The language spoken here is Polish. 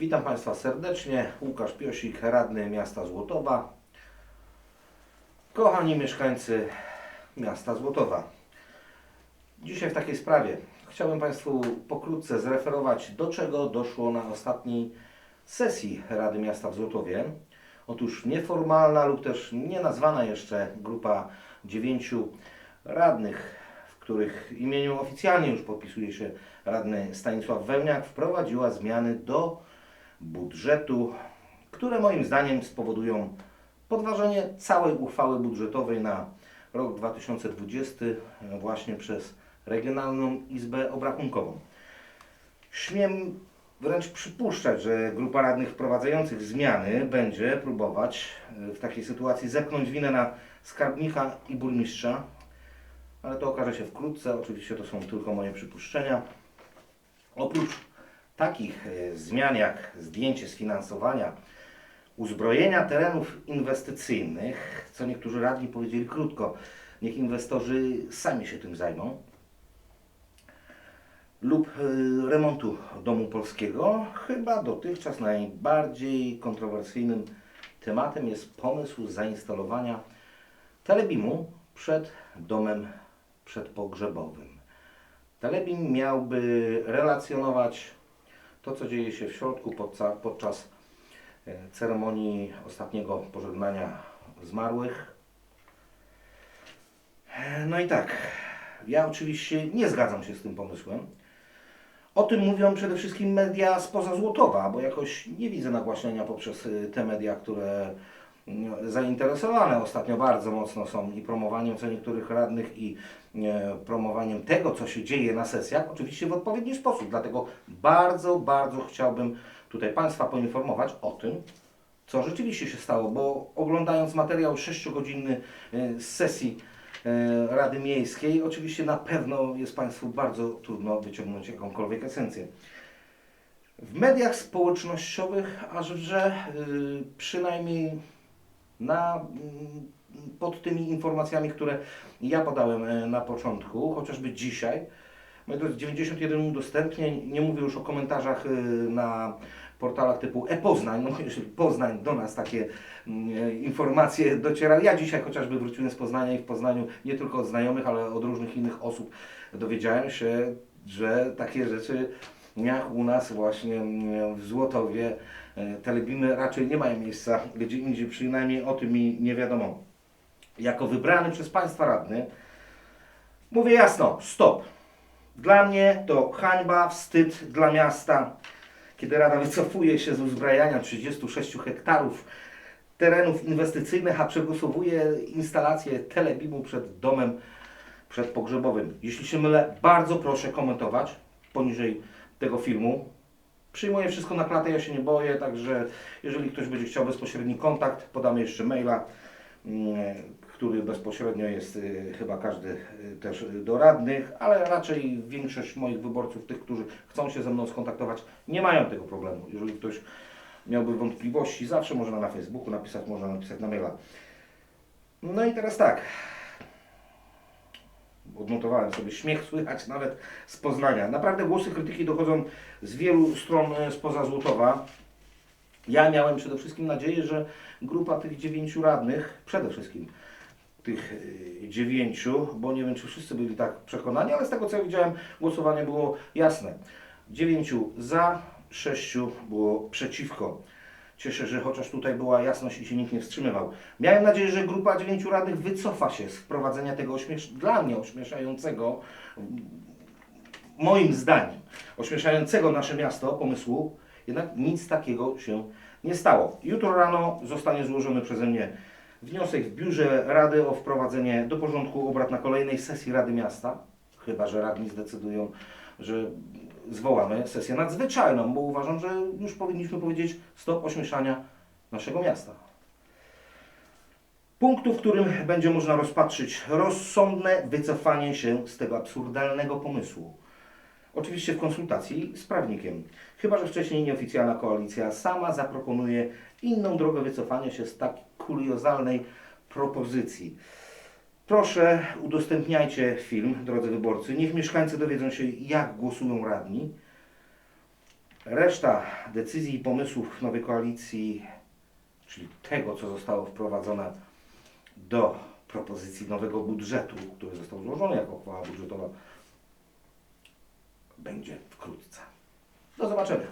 Witam Państwa serdecznie. Łukasz Piosik, radny miasta Złotowa. Kochani mieszkańcy miasta Złotowa. Dzisiaj w takiej sprawie chciałbym Państwu pokrótce zreferować, do czego doszło na ostatniej sesji Rady Miasta w Złotowie. Otóż nieformalna lub też nie nazwana jeszcze grupa dziewięciu radnych, w których imieniu oficjalnie już podpisuje się radny Stanisław Wełniak, wprowadziła zmiany do budżetu, które moim zdaniem spowodują podważenie całej uchwały budżetowej na rok 2020 właśnie przez Regionalną Izbę Obrachunkową. Śmiem wręcz przypuszczać, że grupa radnych wprowadzających zmiany będzie próbować e, w takiej sytuacji zepchnąć winę na skarbnika i burmistrza, ale to okaże się wkrótce. Oczywiście to są tylko moje przypuszczenia. Oprócz takich e, zmian jak zdjęcie sfinansowania uzbrojenia terenów inwestycyjnych, co niektórzy radni powiedzieli krótko, niech inwestorzy sami się tym zajmą, lub e, remontu domu polskiego, chyba dotychczas najbardziej kontrowersyjnym tematem jest pomysł zainstalowania telebimu przed domem przedpogrzebowym. Telebim miałby relacjonować to, co dzieje się w środku podczas e, ceremonii ostatniego pożegnania zmarłych. E, No i tak, ja oczywiście nie zgadzam się z tym pomysłem. O tym mówią przede wszystkim media spoza Złotowa, bo jakoś nie widzę nagłaśnienia poprzez y, te media, które zainteresowane ostatnio bardzo mocno są i promowaniem co niektórych radnych i e, promowaniem tego, co się dzieje na sesjach, oczywiście w odpowiedni sposób. Dlatego bardzo, bardzo chciałbym tutaj Państwa poinformować o tym, co rzeczywiście się stało, bo oglądając materiał 6-godzinny e, z sesji e, Rady Miejskiej, oczywiście na pewno jest Państwu bardzo trudno wyciągnąć jakąkolwiek esencję. W mediach społecznościowych, aż że przynajmniej na, mm, pod tymi informacjami, które ja podałem e, na początku, chociażby dzisiaj, moi drodzy, 91 udostępnień, nie mówię już o komentarzach y, na portalach typu e-Poznań, no Poznań do nas takie mm, e, informacje docierały. Ja dzisiaj chociażby wróciłem z Poznania i w Poznaniu nie tylko od znajomych, ale od różnych innych osób dowiedziałem się, że takie rzeczy jak u nas właśnie mm, w Złotowie e, telebimy raczej nie mają miejsca gdzie indziej, przynajmniej o tym mi nie wiadomo. Jako wybrany przez Państwa radny mówię jasno, stop. Dla mnie to hańba, wstyd dla miasta, kiedy Rada wycofuje się z uzbrajania 36 hektarów terenów inwestycyjnych, a przegłosowuje instalację telebimu przed domem przedpogrzebowym. Jeśli się mylę, bardzo proszę komentować poniżej tego filmu. Przyjmuję wszystko na klatę, ja się nie boję, także jeżeli ktoś będzie chciał bezpośredni kontakt, podamy jeszcze maila, mm, który bezpośrednio jest y, chyba każdy y, też do radnych, ale raczej większość moich wyborców, tych, którzy chcą się ze mną skontaktować, nie mają tego problemu. Jeżeli ktoś miałby wątpliwości, zawsze można na Facebooku napisać, można napisać na maila. No i teraz tak. Odnotowałem sobie śmiech słychać nawet z Poznania. Naprawdę głosy krytyki dochodzą z wielu stron e, spoza Złotowa. Ja miałem przede wszystkim nadzieję, że grupa tych dziewięciu radnych, przede wszystkim tych e, dziewięciu, bo nie wiem, czy wszyscy byli tak przekonani, ale z tego co ja widziałem, głosowanie było jasne. Dziewięciu za, sześciu było przeciwko. Cieszę, że chociaż tutaj była jasność i się nikt nie wstrzymywał. Miałem nadzieję, że grupa dziewięciu radnych wycofa się z wprowadzenia tego ośmiesz dla mnie ośmieszającego, moim zdaniem, ośmieszającego nasze miasto pomysłu, jednak nic takiego się nie stało. Jutro rano zostanie złożony przeze mnie wniosek w biurze Rady o wprowadzenie do porządku obrad na kolejnej sesji Rady Miasta, chyba że radni zdecydują, że zwołamy sesję nadzwyczajną, bo uważam, że już powinniśmy powiedzieć stop ośmieszania naszego miasta. Punktu, w którym będzie można rozpatrzyć rozsądne wycofanie się z tego absurdalnego pomysłu. Oczywiście w konsultacji z prawnikiem. Chyba, że wcześniej nieoficjalna koalicja sama zaproponuje inną drogę wycofania się z tak kuriozalnej propozycji. Proszę, udostępniajcie film, drodzy wyborcy. Niech mieszkańcy dowiedzą się, jak głosują radni. Reszta decyzji i pomysłów nowej koalicji, czyli tego, co zostało wprowadzone do propozycji nowego budżetu, który został złożony jako uchwała budżetowa, będzie wkrótce. Do zobaczenia.